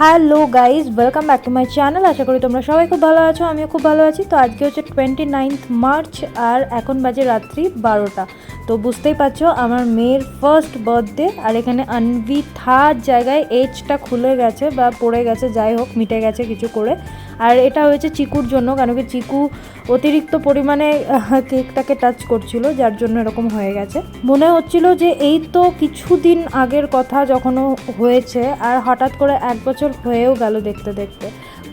Hello guys welcome back to my channel আশা করি তোমরা সবাই খুব ভালো আছো, আমিও খুব ভালো আছি। তো আজকে হচ্ছে টোয়েন্টি নাইনথ মার্চ আর এখন বাজে রাত্রি বারোটা। তো বুঝতেই পারছ, আমার মেয়ের ফার্স্ট বার্থডে আর এখানে আনভি থার্ড জায়গায় এজটা খুলে গেছে বা পড়ে গেছে, যাই হোক, মিটে গেছে কিছু করে। আর এটা হয়েছে চিকুর জন্য, কেন কি চিকু অতিরিক্ত পরিমাণে কেকটাকে টাচ করছিল, যার জন্য এরকম হয়ে গেছে। মনে হচ্ছিল যে এই তো কিছুদিন আগের কথা যখনও হয়েছে, আর হঠাৎ করে এক বছর হয়েও গেল দেখতে দেখতে।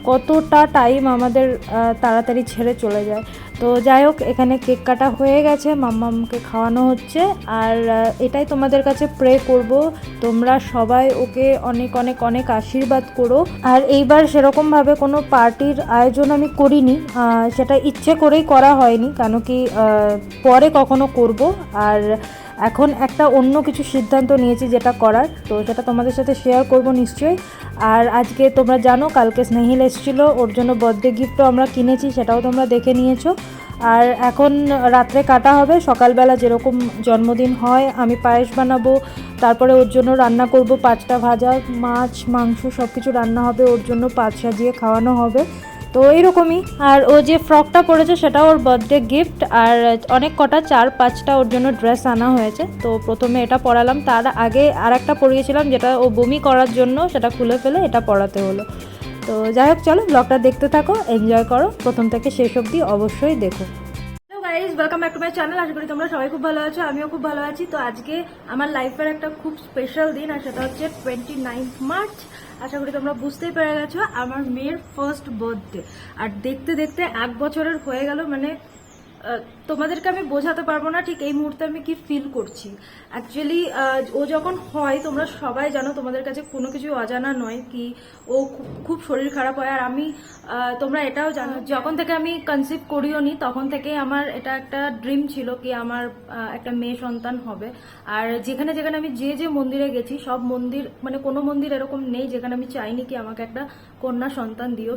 কতটা টাইম আমাদের তাড়াতাড়ি ছেড়ে চলে যায়। তো যাই হোক, এখানে কেক কাটা হয়ে গেছে, মাম্মামকে খাওয়ানো হচ্ছে। আর এটাই তোমাদের কাছে প্রে করব। তোমরা সবাই ওকে অনেক অনেক অনেক আশীর্বাদ করো। আর এইবার সেরকমভাবে কোনো পার্টির আয়োজন আমি করিনি। সেটা ইচ্ছে করেই করা হয়নি, কেন কি পরে কখনো করব। আর এখন একটা অন্য কিছু সিদ্ধান্ত নিয়েছি যেটা করার, তো সেটা তোমাদের সাথে শেয়ার করব নিশ্চয়ই। আর আজকে তোমরা জানো, কালকে স্নেহিল এসেছিল, ওর জন্য বার্থডে গিফটও আমরা কিনেছি, সেটাও তোমরা দেখে নিয়েছো। আর এখন রাত্রে কাটা হবে, সকালবেলা যেরকম জন্মদিন হয়, আমি পায়েস বানাবো, তারপরে ওর জন্য রান্না করব পাঁচটা ভাজা, মাছ, মাংস সব কিছু রান্না হবে, ওর জন্য পাঁচ সাজিয়ে খাওয়ানো হবে। তো এইরকমই। আর ও যে ফ্রকটা পরেছে সেটা ওর বার্থডে গিফট আর অনেক কটা, চার, পাঁচটা ওর জন্য ড্রেস আনা হয়েছে। তো প্রথমে এটা পরালাম। তার আগে আর একটা পরিয়েছিলাম যেটা ও বমি করার জন্য সেটা খুলে ফেলে এটা পরাতে হলো। তো যাই হোক, চলো ব্লগটা দেখতে থাকো এনজয় করো। প্রথম থেকে শেষ অবধি অবশ্যই দেখো। Welcome back to my channel আশা করি তোমরা সবাই খুব ভালো আছো, আমিও খুব ভালো আছি। তো আজকে আমার লাইফের একটা খুব স্পেশাল দিন, আর সেটা হচ্ছে টোয়েন্টি নাইনথ মার্চ আশা করি তোমরা বুঝতেই পেরে গেছো, আমার মেয়ের ফার্স্ট বার্থডে আর দেখতে দেখতে এক বছরের হয়ে গেল মানে তোমাদেরকে আমি বোঝাতে পারব না ঠিক এই মুহূর্তে আমি কি ফিল করছি। অ্যাকচুয়ালি ও যখন হয়, তোমরা সবাই জানো তোমাদের কাছে কোনো কিছু অজানা নয় কি ও খুব শরীর খারাপ হয়। আর আমি তোমরা এটাও জানো, যখন থেকে আমি কনসিভ করিও নি তখন থেকে আমার এটা একটা ড্রিম ছিল কি আমার একটা মেয়ে সন্তান হবে। আর যেখানে যেখানে আমি যে যে মন্দিরে গেছি, সব মন্দির মানে কোনো মন্দির এরকম নেই যেখানে আমি চাইনি কি আমাকে একটা কন্যা সন্তান দিও।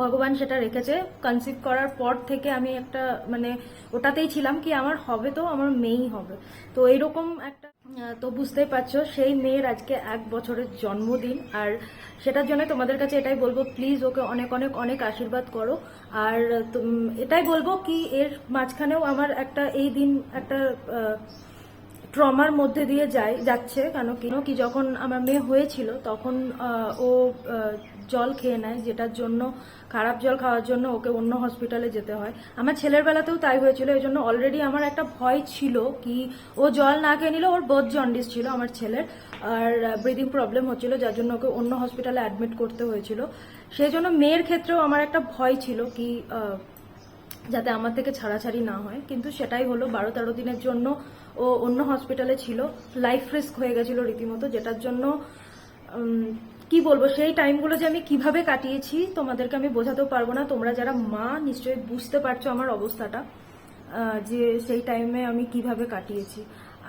ভগবান সেটা রেখেছে। কনসিভ করার পর থেকে আমি একটা মানে ওটাতেই ছিলাম কি আমার হবে তো আমার মেয়েই হবে। তো এইরকম একটা তো বুঝতেই পারছ, সেই মেয়ের আজকে এক বছরের জন্মদিন। আর সেটার জন্য তোমাদের কাছে এটাই বলব প্লিজ ওকে অনেক অনেক অনেক আশীর্বাদ করো। আর এটাই বলব কি এর মাঝখানেও আমার একটা এই দিন একটা ট্রমার মধ্যে দিয়ে যায়, যাচ্ছে কেন কি কি যখন আমার মেয়ে হয়েছিল তখন ও জল খেয়ে নেয়, যেটার জন্য খারাপ জল খাওয়ার জন্য ওকে অন্য হসপিটালে যেতে হয়। আমার ছেলের বেলাতেও তাই হয়েছিল, এই জন্য অলরেডি আমার একটা ভয় ছিল কি ও জল না খেয়ে নিলে ওর বোধ জন্ডিস ছিল আমার ছেলের, আর ব্রিদিং প্রবলেম হচ্ছিল, যার জন্য ওকে অন্য হসপিটালে অ্যাডমিট করতে হয়েছিল। সেই জন্য মেয়ের ক্ষেত্রেও আমার একটা ভয় ছিল কি যাতে আমার থেকে ছাড়াছাড়ি না হয়। কিন্তু সেটাই হলো বারো তেরো দিনের জন্য ও অন্য হসপিটালে ছিল। লাইফ রিস্ক হয়ে গেছিল রীতিমতো, যেটার জন্য কি বলব? সেই টাইমগুলো যে আমি কীভাবে কাটিয়েছি তোমাদেরকে আমি বোঝাতেও পারব না। তোমরা যারা মা, নিশ্চয়ই বুঝতে পারছ আমার অবস্থাটা যে সেই টাইমে আমি কীভাবে কাটিয়েছি।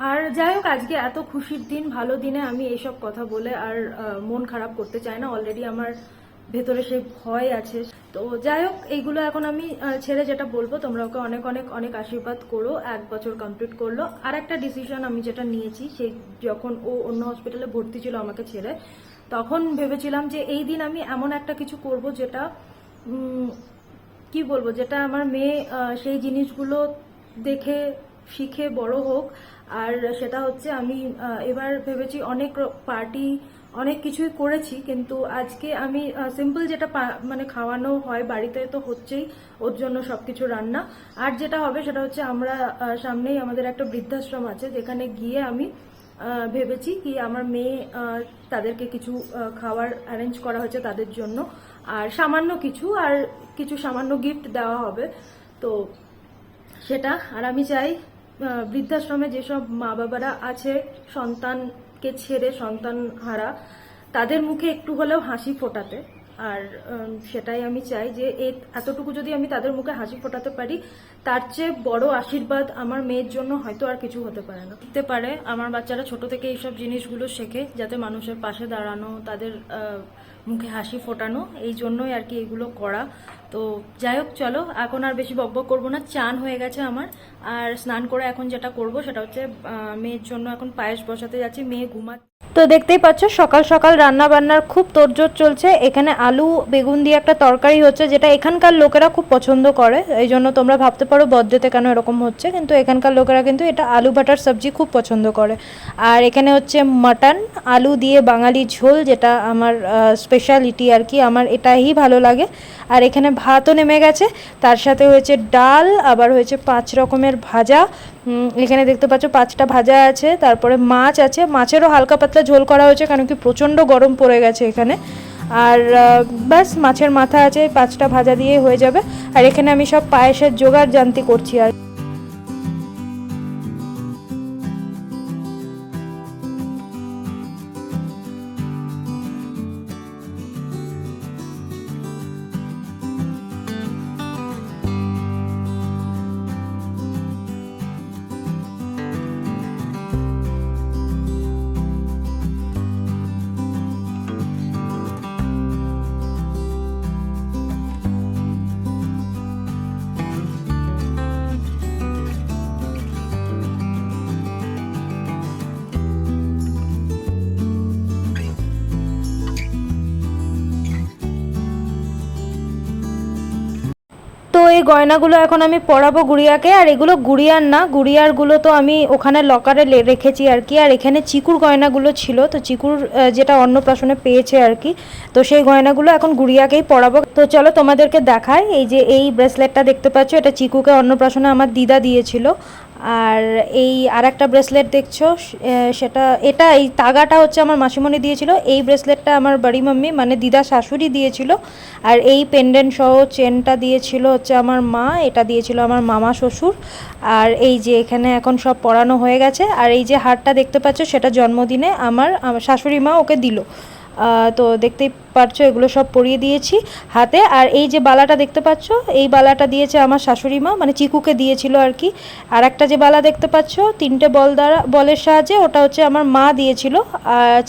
আর যাই হোক, আজকে এত খুশির দিন, ভালো দিনে আমি এইসব কথা বলে আর মন খারাপ করতে চাই না। অলরেডি আমার ভেতরে সেই ভয় আছে। তো যাই হোক, এইগুলো এখন আমি ছেড়ে যেটা বলব, তোমরা ওকে অনেক অনেক অনেক আশীর্বাদ করো। এক বছর কমপ্লিট করল। আর একটা ডিসিশন আমি যেটা নিয়েছি, সেই যখন ও অন্য হসপিটালে ভর্তি ছিল আমাকে ছেড়ে তখন ভেবেছিলাম যে এই দিন আমি এমন একটা কিছু করব যেটা কি বলব, যেটা আমার মেয়ে সেই জিনিসগুলো দেখে, শিখে বড় হোক। আর সেটা হচ্ছে আমি এবার ভেবেছি অনেক পার্টি, অনেক কিছুই করেছি, কিন্তু আজকে আমি সিম্পল যেটা মানে খাওয়ানো হয়, বাড়িতে তো হচ্ছেই, ওর জন্য সবকিছু রান্না। আর যেটা হবে সেটা হচ্ছে আমরা সামনেই আমাদের একটা বৃদ্ধাশ্রম আছে, যেখানে গিয়ে আমি ভেবেছি কি আমার মেয়ে তাদেরকে কিছু খাবার অ্যারেঞ্জ করা হয়েছে তাদের জন্য। আর সামান্য কিছু, আর কিছু সামান্য গিফট দেওয়া হবে। তো সেটা, আর আমি চাই বৃদ্ধাশ্রমে যেসব মা বাবারা আছে, সন্তানকে ছেড়ে সন্তান হারা তাদের মুখে একটু হলেও হাসি ফোটাতে। আর সেটাই আমি চাই যে এতটুকু যদি আমি তাদের মুখে হাসি ফোটাতে পারি তার চেয়ে বড় আশীর্বাদ আমার মেয়ের জন্য হয়তো আর কিছু হতে পারে না। হতে পারে আমার বাচ্চারা ছোট থেকে এইসব জিনিসগুলো শেখে যাতে মানুষের পাশে দাঁড়ানো, তাদের মুখে হাসি ফোটানো, এই জন্যই আর কি এগুলো করা। তো যাই হোক, চলো, এখন আর বেশি বকবক করব না, চান হয়ে গেছে আমার। আর স্নান করে এখন যেটা করব সেটা হচ্ছে মেয়ের জন্য এখন পায়েস বসাতে যাচ্ছি, মেয়ে ঘুমা তো দেখতেই পাচ্ছ, সকাল সকাল রান্না বান্নার খুব তোড়জোড় চলছে। এখানে আলু, বেগুন দিয়ে একটা তরকারি হচ্ছে, যেটা এখানকার লোকেরা খুব পছন্দ করে। এই জন্য তোমরা ভাবতে পারো বদ্রেতে কেন এরকম হচ্ছে? কিন্তু এখানকার লোকেরা কিন্তু এটা আলু ভাটার সবজি খুব পছন্দ করে। আর এখানে হচ্ছে মাটন, আলু দিয়ে বাঙালি ঝোল, যেটা আমার স্পেশালিটি আর কি, আমার এটাই ভালো লাগে। আর এখানে ভাতও নেমে গেছে, তার সাথে হয়েছে ডাল, আবার হয়েছে পাঁচ রকমের ভাজা এখানে দেখতে পাচ্ছ পাঁচটা ভাজা আছে, তারপরে মাছ আছে। মাছেরও হালকা পাতলা ঝোল করা হয়েছে, কারণ কি প্রচণ্ড গরম পড়ে গেছে এখানে। আর ব্যাস, মাছের মাথা আছে, পাঁচটা ভাজা দিয়ে হয়ে যাবে। আর এখানে আমি সব পায়েসের জোগাড় জানতি করছি আর গয়নাগুলো এখন আমি পরাবো গুড়িয়াকে, আর এগুলো গুড়িয়ার না, গুড়িয়ারগুলো তো আমি ওখানে লকারে রেখেছি আর কি। আর এখানে চিকুর গয়নাগুলো ছিল, তো চিকুর যেটা অন্নপ্রাশনে পেয়েছে আর কি, তো সেই গয়নাগুলো এখন গুড়িয়াকেই পরাবো। তো চলো তোমাদেরকে দেখাই, এই যে এই ব্রেসলেটটা দেখতে পাচ্ছ, এটা চিকুকে অন্নপ্রাশনে আমার দিদা দিয়েছিল। আর এই আর একটা ব্রেসলেট দেখছ সেটা, এটা এই তাগাটা হচ্ছে আমার মাসিমণি দিয়েছিল, এই ব্রেসলেটটা আমার বাড়ি মাম্মি মানে দিদা শাশুড়ি দিয়েছিল, আর এই পেন্ডেন্ট সহ চেনটা দিয়েছিল হচ্ছে আমার মা, এটা দিয়েছিল আমার মামা শ্বশুর, আর এই যে এখানে এখন সব পড়ানো হয়ে গেছে, আর এই যে হারটা দেখতে পাচ্ছ, সেটা জন্মদিনে আমার শাশুড়ি মা ওকে দিল। তো দেখতেই পারছ, এগুলো সব পরিয়ে দিয়েছি হাতে। আর এই যে বালাটা দেখতে পাচ্ছ, এই বালাটা দিয়েছে আমার শাশুড়ি মা মানে চিকুকে দিয়েছিল আর কি। আর একটা যে বালা দেখতে পাচ্ছ, তিনটে বল দ্বারা, বলের সাহায্যে, ওটা হচ্ছে আমার মা দিয়েছিল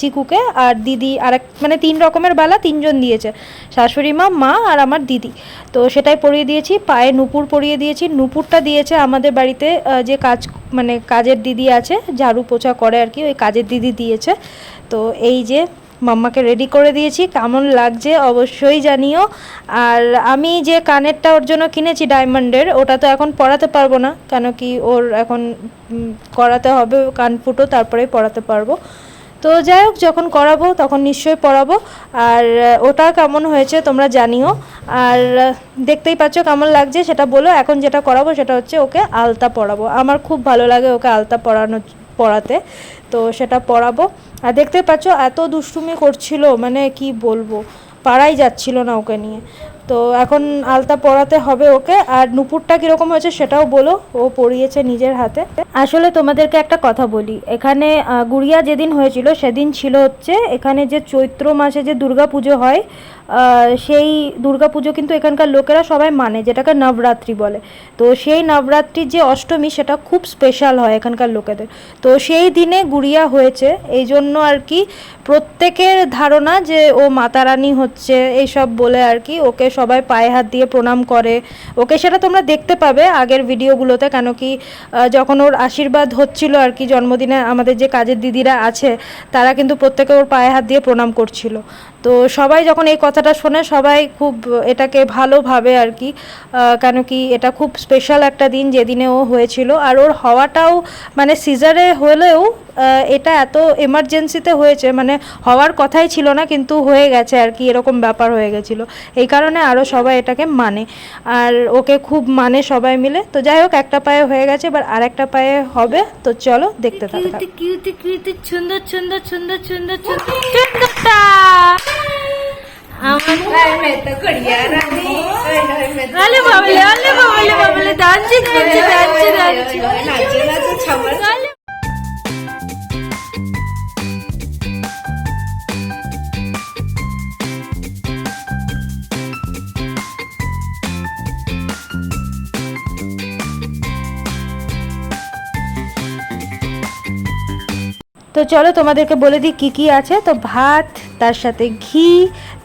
চিকুকে। আর দিদি, আর এক মানে তিন রকমের বালা তিনজন দিয়েছে, শাশুড়ি মা মা আর আমার দিদি। তো সেটাই পরিয়ে দিয়েছি, পায়ে নুপুর পরিয়ে দিয়েছি। নুপুরটা দিয়েছে আমাদের বাড়িতে যে কাজ মানে কাজের দিদি আছে, ঝাড়ু পোছা করে আর কি, ওই কাজের দিদি দিয়েছে। তো এই যে মাম্মাকে রেডি করে দিয়েছি। কেমন লাগছে অবশ্যই জানিও। আর আমি যে কানেরটা ওর জন্য কিনেছি ডায়মন্ডের ওটা তো এখন পরাতে পারব না, কেন কি ওর এখন করাতে হবে, কান ফুটো, তারপরেই পরাতে পারব। তো যাই হোক, যখন করাবো তখন নিশ্চয়ই পরাবো। আর ওটা কেমন হয়েছে তোমরা জানিও। আর দেখতেই পাচ্ছ কেমন লাগছে, সেটা বলো। এখন যেটা করাবো সেটা হচ্ছে ওকে আলতা পরাবো। আমার খুব ভালো লাগে ওকে আলতা পরানো পরাতে তো সেটা পড়াবো। আর দেখতে পাচ্ছ, এত দুষ্টুমি করছিল মানে কি বলব পারাই যাচ্ছিল না ওকে নিয়ে। তো এখন আলতা পরাতে হবে ওকে। আর নুপুরটা কীরকম হয়েছে সেটাও বলো, ও পরিয়েছে নিজের হাতে। আসলে তোমাদেরকে একটা কথা বলি, এখানে গুড়িয়া যেদিন হয়েছিল, সেদিন ছিল হচ্ছে, এখানে যে চৈত্র মাসে যে দুর্গা পুজো হয় সেই পুজো কিন্তু এখানকার লোকেরা সবাই মানে যেটাকে নবরাত্রি বলে। তো সেই নবরাত্রির যে অষ্টমী, সেটা খুব স্পেশাল হয় এখানকার লোকেদের। তো সেই দিনে গুড়িয়া হয়েছে। এই জন্য আর কি প্রত্যেকের ধারণা যে ও মাতারানী হচ্ছে এইসব বলে আর কি ওকে সবাই পায়ে হাত দিয়ে প্রণাম করে। ওকে সেটা তোমরা দেখতে পাবে আগের ভিডিওগুলোতে, কেন কি যখন ওর আশীর্বাদ হচ্ছিল আর কি, জন্মদিনে আমাদের যে কাজের দিদিরা আছে, তারা কিন্তু প্রত্যেকে ওর পায়ে হাত দিয়ে প্রণাম করছিল। তো সবাই যখন এই কথাটা শোনে, সবাই খুব এটাকে ভালোভাবে আর কি কেন কি এটা খুব স্পেশাল একটা দিন যেদিনে ও হয়েছিল। আর ওর হওয়াটাও মানে সিজারে হলেও এটা এত এমার্জেন্সিতে হয়েছে মানে হওয়ার কথাই ছিল না, কিন্তু হয়ে গেছে আর কি, এরকম ব্যাপার হয়ে গেছিল। এই কারণে আরও সবাই এটাকে মানে। আর ওকে খুব মানে সবাই মিলে। তো যাই হোক, একটা পায়ে হয়ে গেছে, এবার আর একটা পায়ে হবে। তো চলো দেখতে থাকো। সুন্দর সুন্দর সুন্দর সুন্দর সুন্দর। आले बाबले आले बाबले बाबले दाजी दाजी दाजी दाजी তো চলো তোমাদেরকে বলে দিই কী কী আছে। তো ভাত, তার সাথে ঘি,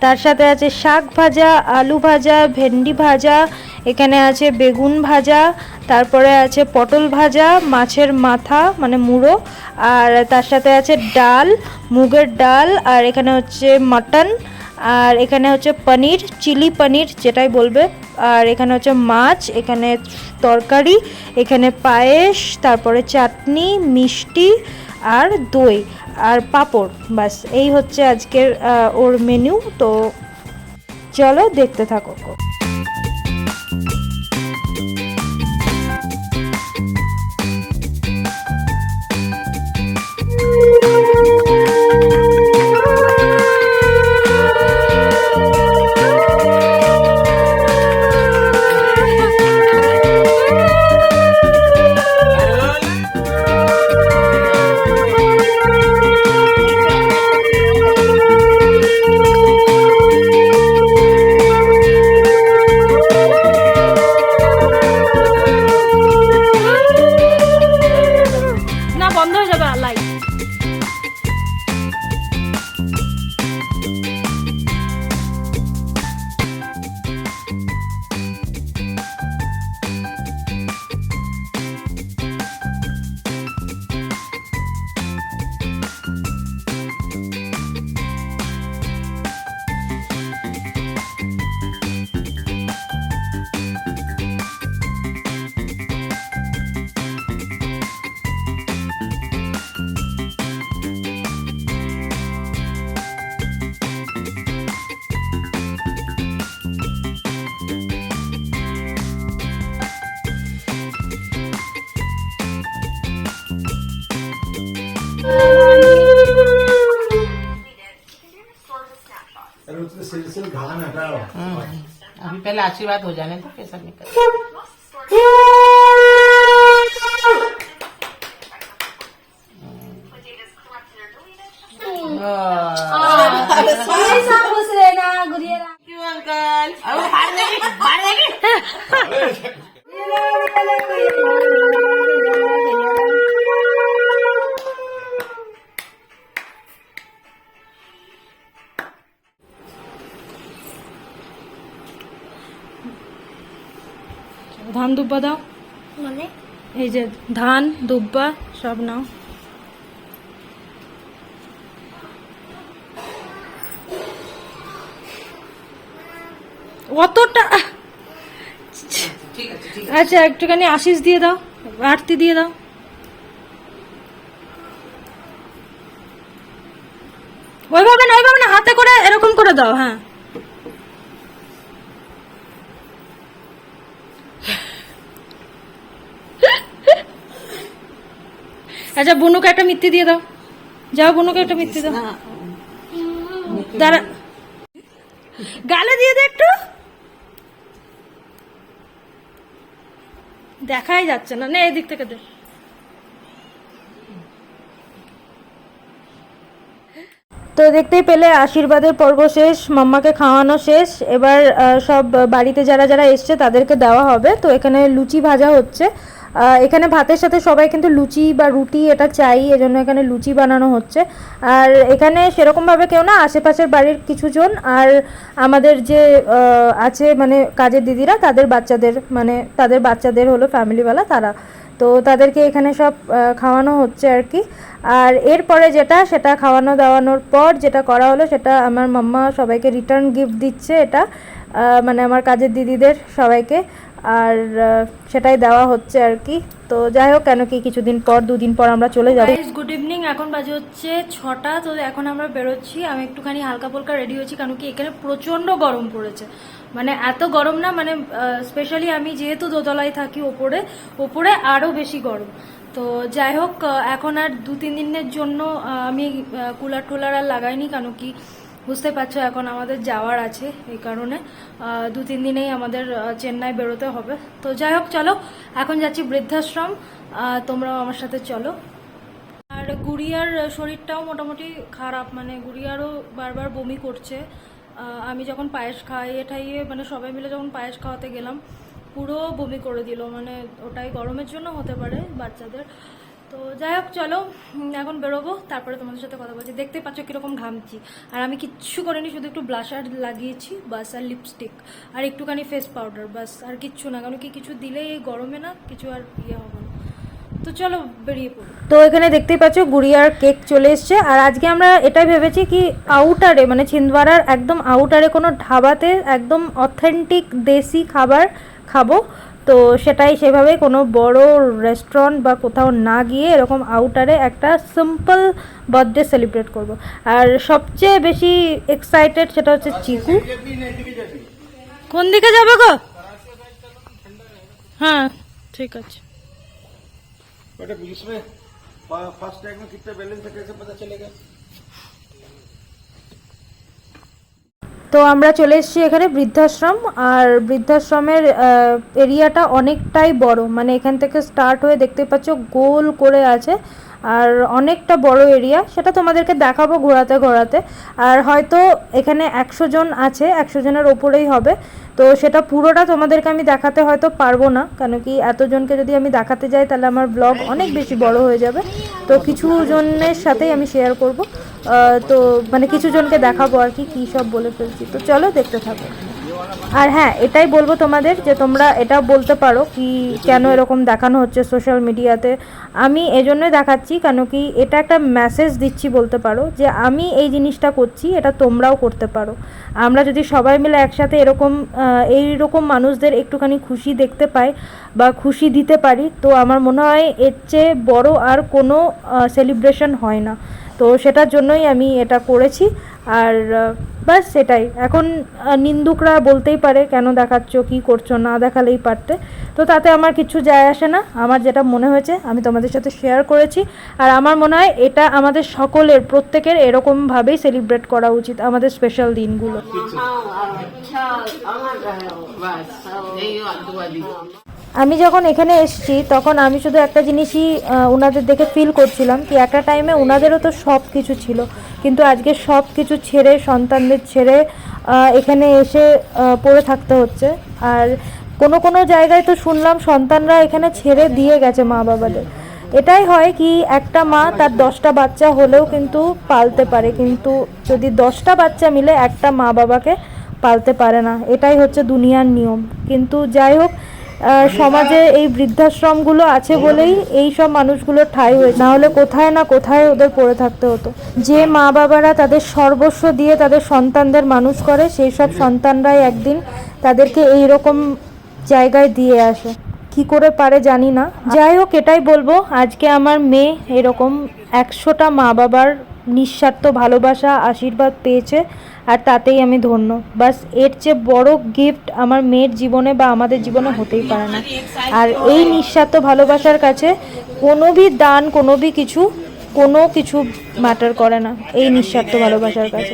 তার সাথে আছে শাক ভাজা, আলু ভাজা, ভেন্ডি ভাজা, এখানে আছে বেগুন ভাজা, তারপরে আছে পটল ভাজা, মাছের মাথা মানে মুড়ো, আর তার সাথে আছে ডাল, মুগের ডাল, আর এখানে হচ্ছে মাটন, আর এখানে হচ্ছে পনির, চিলি পনির যেটাই বলবে, আর এখানে হচ্ছে মাছ, এখানে তরকারি, এখানে পায়েস, তারপরে চাটনি, মিষ্টি আর দই আর পাঁপড়। বাস এই হচ্ছে আজকের ওর মেনু তো চলো দেখতে থাকো। पहले आशीर्वाद हो जाने तो कैसा निकल क्यों अंकल? ধান দুব্বা দাও। মানে? এই যে ধান দুব্বা সব নাও। অতটা আচ্ছা একটুখানি আশিস দিয়ে দাও আরতি দিয়ে দাও। ওইভাবে না ওইভাবে না হাতে করে এরকম করে দাও হ্যাঁ। আচ্ছা বুনুকে একটা মিথ্যে দিয়ে দাও। যাও, বুনুকে একটা মিথ্যে দাও। দাঁড়া। গালে দিয়ে দে একটু। দেখাই যাচ্ছে না। নে এদিক থেকে দে। তো দেখতেই পেলে, আশীর্বাদের পর্ব শেষ, মাম্মাকে খাওয়ানো শেষ। এবার সব বাড়িতে যারা যারা এসছে, তাদেরকে দেওয়া হবে। তো এখানে লুচি ভাজা হচ্ছে। এখানে ভাতের সাথে সবাই কিন্তু লুচি বা রুটি এটা চাই, এজন্য এখানে লুচি বানানো হচ্ছে। আর এখানে সেরকমভাবে কেউ না, আশেপাশের বাড়ির কিছুজন। আর আমাদের যে আছে মানে কাজের দিদিরা, তাদের বাচ্চাদের মানে তাদের বাচ্চাদের হলো ফ্যামিলিওয়ালা তারা। তো তাদেরকে এখানে সব খাওয়ানো হচ্ছে আর কি। আর এরপরে যেটা, সেটা খাওয়ানো দাওয়ানোর পর যেটা করা হলো, সেটা আমার মাম্মা সবাইকে রিটার্ন গিফট দিচ্ছে এটা। মানে আমার কাজের দিদিদের সবাইকে। আর সেটাই দেওয়া হচ্ছে আর কি। তো যাই হোক, কেন কি কিছুদিন পর, দুদিন পর আমরা চলে যাব। গুড ইভিনিং এখন বাজে হচ্ছে ছটা, তো এখন আমরা বেরোচ্ছি। আমি একটুখানি হালকা ফুলকা রেডি হয়েছি, কারণ কি এখানে প্রচণ্ড গরম পড়েছে। মানে এত গরম না মানে স্পেশালি আমি যেহেতু দোতলায় থাকি ওপরে ওপরে আরও বেশি গরম। তো যাই হোক এখন আর দু তিন দিনের জন্য আমি কুলার টুলার আর লাগাইনি কেন কি বুঝতে পারছ, এখন আমাদের যাওয়ার আছে এই কারণে। দু তিন দিনেই আমাদের চেন্নাই বেরোতে হবে। তো যাই হোক, চলো, এখন যাচ্ছি বৃদ্ধাশ্রম। তোমরাও আমার সাথে চলো। আর গুড়িয়ার শরীরটাও মোটামুটি খারাপ মানে গুড়িয়ারও বারবার বমি করছে। আমি যখন পায়েস খাইয়ে ঠাইয়ে মানে সবাই মিলে যখন পায়েস খাওয়াতে গেলাম, পুরো বমি করে দিল। মানে ওটাই গরমের জন্য হতে পারে বাচ্চাদের। তো যাই হোক, চলো এখন বেরোবো, তারপরে তোমাদের সাথে কথা বলছি। দেখতে পাচ্ছ কীরকম ঘামছি। আর আমি কিচ্ছু করিনি, শুধু একটু ব্লাশার লাগিয়েছি বাস আর লিপস্টিক আর একটুখানি ফেস পাউডার বাস আর কিচ্ছু না, কারণ কি কিছু এই গরমে না কিছু আর ইয়ে হবে না। তো চলো, বেরিয়ে পড়ি। তো এখানে দেখতেই পাচ্ছ গুড়িয়ার কেক চলে এসছে। আর আজকে আমরা এটাই ভেবেছি কি আউটারে মানে ছিন্দওয়ারার একদম আউটারে কোনো ঢাবাতে একদম অথেন্টিক দেশি খাবার খাব। তো সেটাই সেভাবে কোনো বড় রেস্টুরেন্ট বা কোথাও না গিয়ে এরকম আউটারে একটা সিম্পল বার্থডে সেলিব্রেট করব আর সবচেয়ে বেশি এক্সাইটেড সেটা হচ্ছে চিকু কোন দিকে যাবে গো হ্যাঁ ঠিক আছে बेटा बीच में फर्स्ट टैग में कितना बैलेंस है कैसे पता चलेगा তো আমরা চলে এসেছি এখানে বৃদ্ধাশ্রম, আর বৃদ্ধাশ্রমের এরিয়াটা অনেকটাই বড়। মানে এখান থেকে স্টার্ট হয়ে দেখতে পাচ্ছ গোল করে আছে, আর অনেকটা বড় এরিয়া সেটা তোমাদেরকে দেখাবো ঘোরাতে ঘোরাতে। আর হয়তো এখানে একশো জন আছে, একশো জনের ওপরেই হবে। তো সেটা পুরোটা তোমাদেরকে আমি দেখাতে হয়তো পারব না, কেন কি এতজনকে যদি আমি দেখাতে যাই তাহলে আমার ব্লগ অনেক বেশি বড় হয়ে যাবে। তো কিছু জনের সাথেই আমি শেয়ার করব। তো মানে কিছু জনকে দেখাবো আর কি, কী সব বলে ফেলছি। তো চলো দেখতে থাকো। আর হ্যাঁ এটাই বলব তোমাদের যে তোমরা এটা বলতে পারো কি কেন এরকম দেখানো হচ্ছে সোশ্যাল মিডিয়াতে আমি এজন্যই দেখাচ্ছি কেন কি এটা একটা মেসেজ দিচ্ছি বলতে পারো যে আমি এই জিনিসটা করছি, এটা তোমরাও করতে পারো। আমরা যদি সবাই মিলে একসাথে এরকম এই রকম মানুষদের একটুখানি খুশি দেখতে পাই বা খুশি দিতে পারি, তো আমার মনে হয় এর চেয়ে বড় আর কোনো সেলিব্রেশন হয় না। তো সেটার জন্যই আমি এটা করেছি। আর ব্যাস সেটাই। এখন নিন্দুকরা বলতেই পারে কেন দেখাচ্ছ কি করছ না দেখালেই পারতে। তো তাতে আমার কিছু যায় আসে না। আমার যেটা মনে হয়েছে আমি তোমাদের সাথে শেয়ার করেছি। আর আমার মনে হয় এটা আমাদের সকলের প্রত্যেকের এরকমভাবেই সেলিব্রেট করা উচিত আমাদের স্পেশাল দিনগুলো। আমি যখন এখানে এসেছি, তখন আমি শুধু একটা জিনিসই ওনাদের দেখে ফিল করছিলাম কি একটা টাইমে ওনাদেরও তো সব কিছু ছিল। কিন্তু আজকে সব কিছু ছেড়ে, সন্তানদের ছেড়ে এখানে এসে পড়ে থাকতে হচ্ছে। আর কোনো কোনো জায়গায় তো শুনলাম সন্তানরা এখানে ছেড়ে দিয়ে গেছে মা বাবাদের। এটাই হয় কি, একটা মা তার দশটা বাচ্চা হলেও কিন্তু পালতে পারে। কিন্তু যদি দশটা বাচ্চা মিলে একটা মা বাবাকে পালতে পারে না, এটাই হচ্ছে দুনিয়ার নিয়ম। কিন্তু যাই হোক সমাজে এই বৃদ্ধাশ্রমগুলো আছে বলেই এই সব মানুষগুলো ঠাঁই হয়েছে। না হলে কোথায় না কোথায় ওদের পড়ে থাকতে হতো। যে মা বাবারা তাদের সর্বস্ব দিয়ে তাদের সন্তানদের মানুষ করে, সেই সব সন্তানরাই একদিন তাদেরকে এই রকম জায়গায় দিয়ে আসে। কি করে পারে জানি না। যাই হোক, এটাই বলব, আজকে আমার মেয়ে এরকম একশোটা মা বাবার নিঃস্বার্থ ভালোবাসা, আশীর্বাদ পেয়েছে আর তাতেই আমি ধন্য। বাস, এর চেয়ে বড় গিফট আমার মেয়ের জীবনে বা আমাদের জীবনে হতেই পারে না। আর এই নিঃস্বার্থ ভালোবাসার কাছে কোনো ভি দান, কোনো ভি কিছু, কোনো কিছু ম্যাটার করে না এই নিঃস্বার্থ ভালোবাসার কাছে।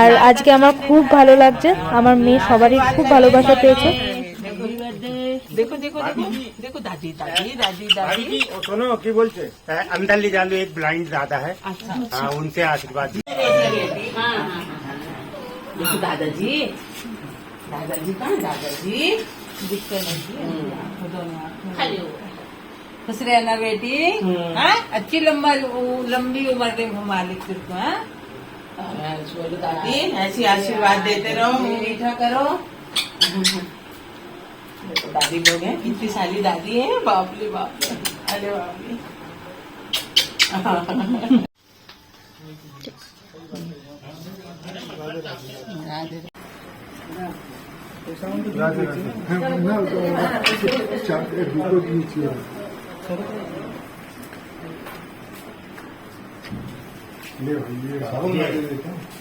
আর আজকে আমার খুব ভালো লাগছে। আমার মেয়ে সবারই খুব ভালোবাসা পেয়েছে। देखो देखो देखो देखो दादी दादी दादी दादी सुनो की बोलते अंदर ले जालो एक ब्लाइंड दादा है उनसे आशीर्वाद। हाँ हाँ हाँ देखो दादाजी दादाजी कहाँ दादाजी दिखते नहीं खाली खुश रहना बेटी हाँ अच्छी लंबा लंबी उम्र मालिक को हाँ, बोलो दादी ऐसी आशीर्वाद देते रहो मीठा करो देखो तो दादी लोग हैं, इतनी सारी दादी है बापले बापले अरे बापले ले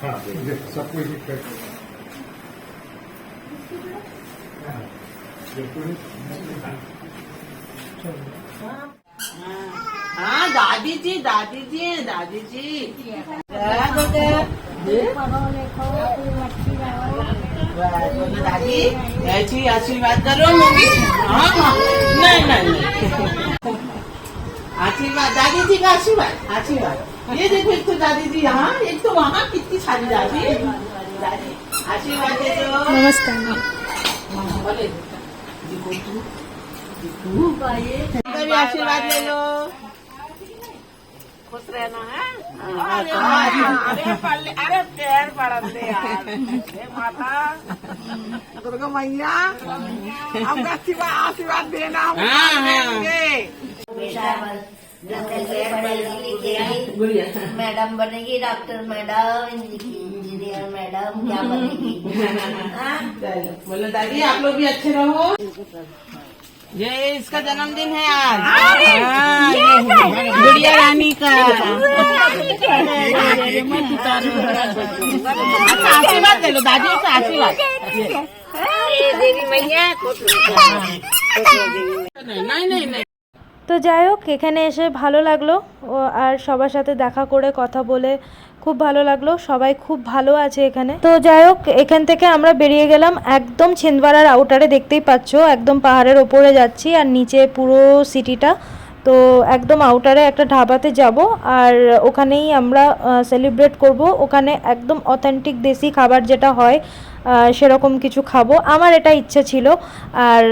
हाँ, भाई ये सब सबको कर आशीर्वाद करो मम्मी हाँ हाँ नहीं नहीं नहीं आशीर्वाद दादी जी का आशीर्वाद आशीर्वाद ये देखो एक तो दादी जी यहाँ एक तो वहाँ कितनी सारी दादी दादी आशीर्वाद दे दो नमस्कार बोले देखो तू देखो भी आशीर्वाद ले लो। खुश रहना है? अरे पल्ले अरे पैर पड़ते यार। माता। दुर्गा मैया हमका आशीर्वाद आशीर्वाद देना हम मैडम बनेगी डॉक्टर मैडम इंजीनियर। मैडम क्या बनेगी हाँ? बोलो दादी आप लोग भी अच्छे रहो ये इसका जन्मदिन है आज हाँ, ये गुड़िया रानी का अच्छा, आशीर्वाद दे लो दादी से आशीर्वाद देवी मैया नहीं नहीं नहीं नहीं তো যাই হোক এখানে এসে ভালো লাগলো ও আর সবার সাথে দেখা করে কথা বলে খুব ভালো লাগল, সবাই খুব ভালো আছে এখানে। তো যাই হোক, এখান থেকে আমরা বেরিয়ে গেলাম একদম ছিন্দওয়াড়ার আউটারে দেখতেই পাচ্ছ, একদম পাহাড়ের ওপরে যাচ্ছি আর নিচে পুরো সিটিটা তো একদম আউটারে একটা ঢাবাতে যাব আর ওখানেই আমরা সেলিব্রেট করব। ওখানে একদম অথেন্টিক দেশি খাবার যেটা হয় সেরকম কিছু খাব। আমার এটা ইচ্ছে ছিল আর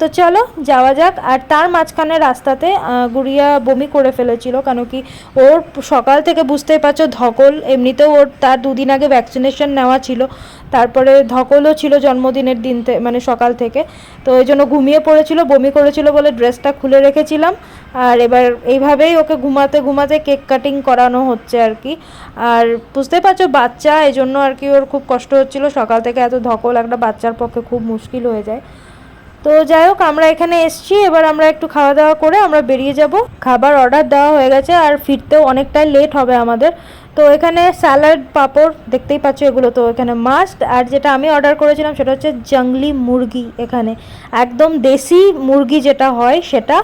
তো চলো, যাওয়া যাক। আর তার মাঝখানে রাস্তাতে গুড়িয়া বমি করে ফেলেছিল, কেন কি ওর সকাল থেকে বুঝতেই পারছ, ধকল, এমনিতেও ওর তার দুদিন আগে ভ্যাকসিনেশন নেওয়া ছিল। তারপরে ধকলও ছিল জন্মদিনের দিন মানে সকাল থেকে। তো ওই জন্য ঘুমিয়ে পড়েছিল, বমি করেছিল বলে ড্রেসটা খুলে রেখেছিলাম। আর এবার এইভাবেই ওকে ঘুমাতে ঘুমাতে কেক কাটিং করানো হচ্ছে আর কি। আর বুঝতে পারছ, বাচ্চা, এই জন্য আর কি ওর খুব কষ্ট হচ্ছিল। সকাল থেকে এত ধকল, একটা বাচ্চার পক্ষে খুব মুশকিল হয়ে যায়। তো যাই হোক, আমরা এখানে এসছি। এবার আমরা একটু খাওয়া দাওয়া করে আমরা বেরিয়ে যাব। খাবার অর্ডার দেওয়া হয়ে গেছে আর ফিরতেও অনেকটাই লেট হবে আমাদের। তো এখানে স্যালাড, পাঁপড় দেখতেই পাচ্ছ এগুলো। তো এখানে মাস্ট আর যেটা আমি অর্ডার করেছিলাম সেটা হচ্ছে জংলি মুরগি এখানে। একদম দেশি মুরগি যেটা হয় সেটা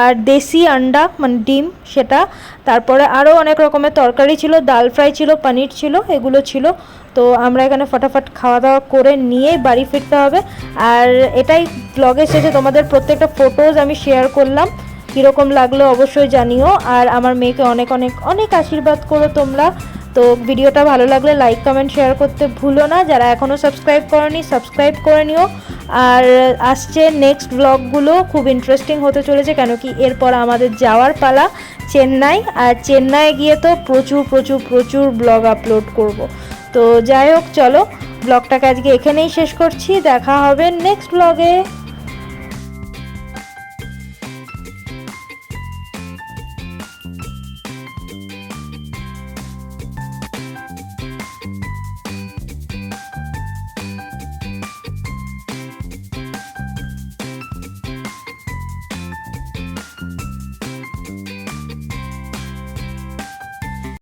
আর দেশি আন্ডা মানে ডিম সেটা। তারপরে আরও অনেক রকমের তরকারি ছিল, ডাল ফ্রাই ছিল, পনির ছিল, এগুলো ছিল। তো আমরা এখানে ফটাফট খাওয়া দাওয়া করে নিয়ে বাড়ি ফিরতে হবে। আর এটাই ব্লগের শেষে তোমাদের প্রত্যেকটা ফটোজ আমি শেয়ার করলাম। কীরকম লাগল অবশ্যই জানিও। আর আমার মেয়েকে অনেক অনেক অনেক আশীর্বাদ করো তোমরা। তো ভিডিওটা ভালো লাগলে লাইক কমেন্ট শেয়ার করতে ভুলো না। যারা এখনও সাবস্ক্রাইব করনি সাবস্ক্রাইব করে নিও। আর আসছে নেক্সট ব্লগগুলো খুব ইন্টারেস্টিং হতে চলেছে কেন কি এরপর আমাদের যাওয়ার পালা চেন্নাই। আর চেন্নাই গিয়ে তো প্রচুর প্রচুর প্রচুর ব্লগ আপলোড করব। তো যাই হোক, চলো। ব্লগটাকে আজকে এখানেই শেষ করছি। দেখা হবে নেক্সট ব্লগে